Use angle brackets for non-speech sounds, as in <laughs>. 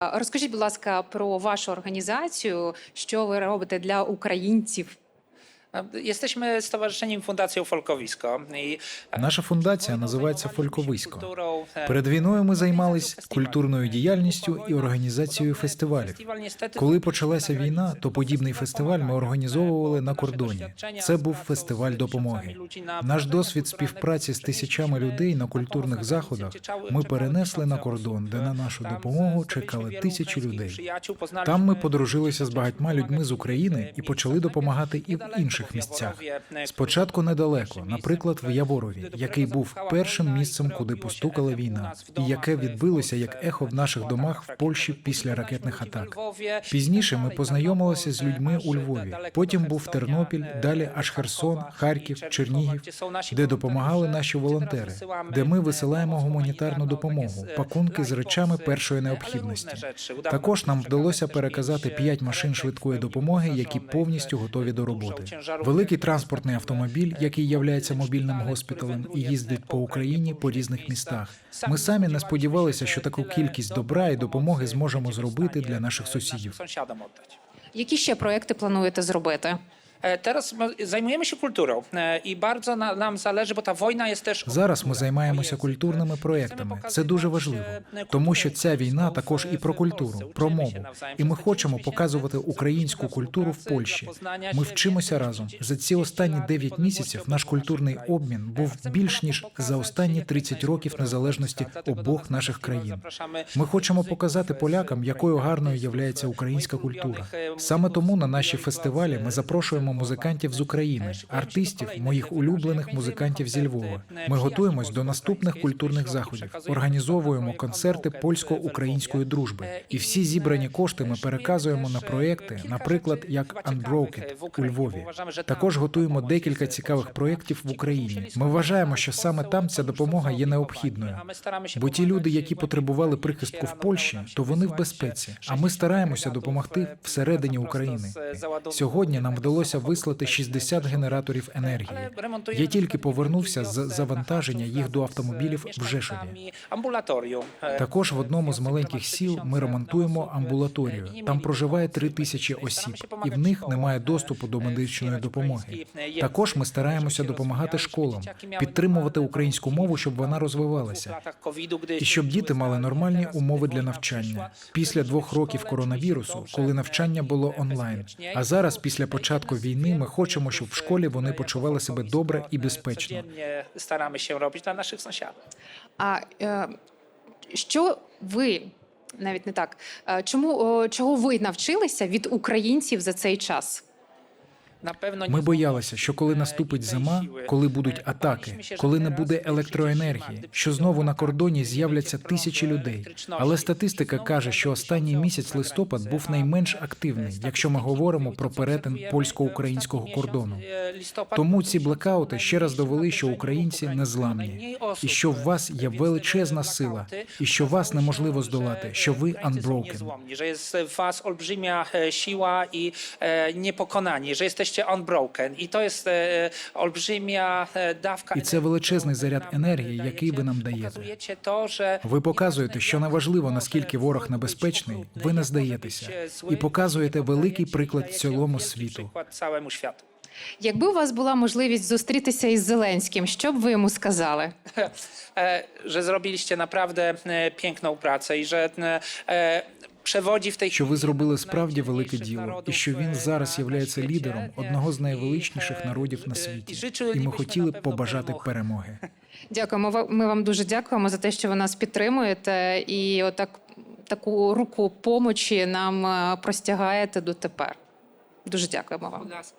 Розкажіть, будь ласка, про вашу організацію, що ви робите для українців? Jesteśmy Stowarzyszeniem Fundacją Folkowisko. Наша фундація називається Фольковисько. Перед війною ми займались культурною діяльністю і організацією фестивалів. Коли почалася війна, то подібний фестиваль ми організовували на кордоні. Це був фестиваль допомоги. Наш досвід співпраці з тисячами людей на культурних заходах ми перенесли на кордон, де на нашу допомогу чекали тисячі людей. Там ми подружилися з багатьма людьми з України і почали допомагати і в інших місцях. Спочатку недалеко, наприклад, в Яворові, який був першим місцем, куди постукала війна, і яке відбилося як ехо в наших домах в Польщі після ракетних атак. Пізніше ми познайомилися з людьми у Львові. Потім був Тернопіль, далі аж Херсон, Харків, Чернігів, де допомагали наші волонтери, де ми висилаємо гуманітарну допомогу, пакунки з речами першої необхідності. Також нам вдалося переказати п'ять машин швидкої допомоги, які повністю готові до роботи. Великий транспортний автомобіль, який являється мобільним госпіталем і їздить по Україні по різних містах. Ми самі не сподівалися, що таку кількість добра і допомоги зможемо зробити для наших сусідів. Які ще проекти плануєте зробити? E, kulturą e, i bardzo na, nam zależy, bo ta wojna jest też. o Зараз ми займаємося культурними проектами. Це дуже e, важливо, тому що ця війна також і про культуру, про мову. І ми хочемо показувати українську культуру в Польщі. Ми вчимося разом. За ці 30 останні lat 9 podległości місяців наш культурний обмін був більш ніж за останні jak 30 najbardziej років незалежності обох наших країн. Ми хочемо показати полякам, якою гарною являється українська культура. e, Саме тому на наші фестивалі ми z запрошуємо музикантів з України, артистів, моїх улюблених музикантів зі Львова. Ми готуємось до наступних культурних заходів, організовуємо концерти польсько-української дружби. І всі зібрані кошти ми переказуємо на проекти, наприклад, як Unbroken у Львові. Також готуємо декілька цікавих проєктів в Україні. Ми вважаємо, що саме там ця допомога є необхідною. Бо ті люди, які потребували прихистку в Польщі, то вони в безпеці. А ми стараємося допомогти всередині України. Сьогодні нам вдалося вислати 60 генераторів енергії. Я тільки повернувся з завантаження їх до автомобілів в Жешові. Також в одному з маленьких сіл ми ремонтуємо амбулаторію. Там проживає три тисячі осіб, і в них немає доступу до медичної допомоги. Також ми стараємося допомагати школам, підтримувати українську мову, щоб вона розвивалася. І щоб діти мали нормальні умови для навчання після двох років коронавірусу, коли навчання було онлайн. А зараз, після початку війни, ми хочемо, щоб в школі вони почували себе добре і безпечно. Стараємося робити для наших сусідів. А е, що ви навіть не так? е, Чому чого ви навчилися від українців за цей час? Ми боялися, що коли наступить зима, коли будуть атаки, коли не буде електроенергії, що знову на кордоні з'являться тисячі людей. Але статистика каже, що останній місяць листопад був найменш активний, якщо ми говоримо про перетин польсько-українського кордону. Тому ці блекаути ще раз довели, що українці незламні, і що в вас є величезна сила, і що вас неможливо здолати, що ви unbroken. Was olbrzymia e, siła i e, niepokonani, to jest e, olbrzymia e, І це величезний заряд енергії, який ви нам даєте. Ви показуєте, що неважливо наскільки ворог небезпечний, ви не здаєтеся, і показуєте великий приклад цілому світу. Якби у вас була можливість зустрітися із Зеленським, що б ви йому сказали? E, że zrobiliście naprawdę e, piękną pracę i że Що ви зробили справді велике діло, і що він e, зараз є лідером одного з найвеличніших e, народів на світі. І ми хотіли б побажати перемоги. <laughs> Дякуємо. Ми вам дуже дякуємо за те, що ви нас підтримуєте і отак таку руку помочі нам е, простягаєте дотепер. Дуже дякуємо вам. Будь ласка.